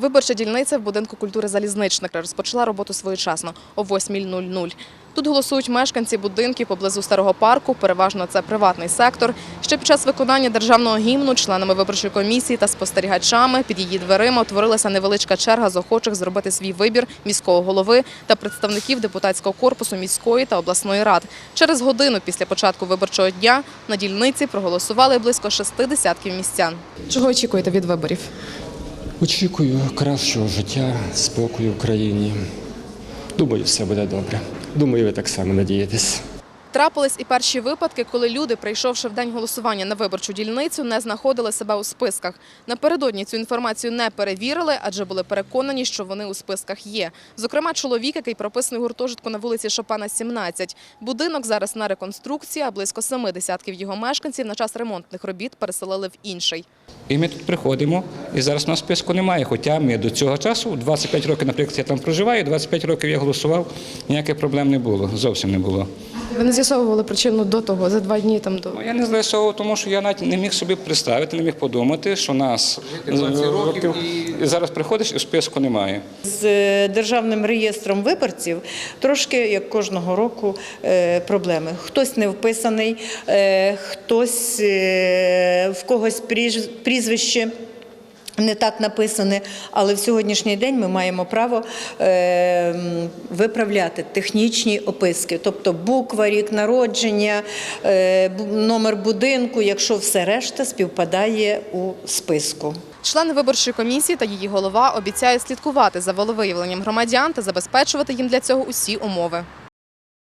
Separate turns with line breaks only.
Виборча дільниця в будинку культури Залізничника розпочала роботу своєчасно о 8.00. Тут голосують мешканці будинків поблизу старого парку. Переважно це приватний сектор. Ще під час виконання державного гімну членами виборчої комісії та спостерігачами під її дверима утворилася невеличка черга з охочих зробити свій вибір міського голови та представників депутатського корпусу міської та обласної рад. Через годину після початку виборчого дня на дільниці проголосували близько шести десятків містян. Чого очікуєте від виборів?
Очікую кращого життя, спокою в країні. Думаю, все буде добре. Думаю, ви так само надієтесь.
Трапились і перші випадки, коли люди, прийшовши в день голосування на виборчу дільницю, не знаходили себе у списках. Напередодні цю інформацію не перевірили, адже були переконані, що вони у списках є. Зокрема, чоловік, який прописаний у гуртожитку на вулиці Шопана, 17. Будинок зараз на реконструкції, а близько семи десятків його мешканців на час ремонтних робіт переселили в інший.
І ми тут приходимо, і зараз у нас списку немає. Хоча ми до цього часу, 25 років, наприклад, я там проживаю, 25 років я голосував, ніяких проблем не було, зовсім не було.
З'ясовували причину до того, за два дні там до.
Ну, Я не з'ясовував, тому що я навіть не міг собі представити, не міг подумати, що нас
років
і зараз приходиш і списку немає.
З е, державним реєстром виборців трошки, як кожного року, е, проблеми. Хтось не вписаний, е, хтось е, в когось прізвище. Не так написане, але в сьогоднішній день ми маємо право е, виправляти технічні описки, тобто буква, рік народження, е, номер будинку, якщо все решта співпадає у списку.
Члени виборчої комісії та її голова обіцяють слідкувати за волевиявленням громадян та забезпечувати їм для цього усі умови.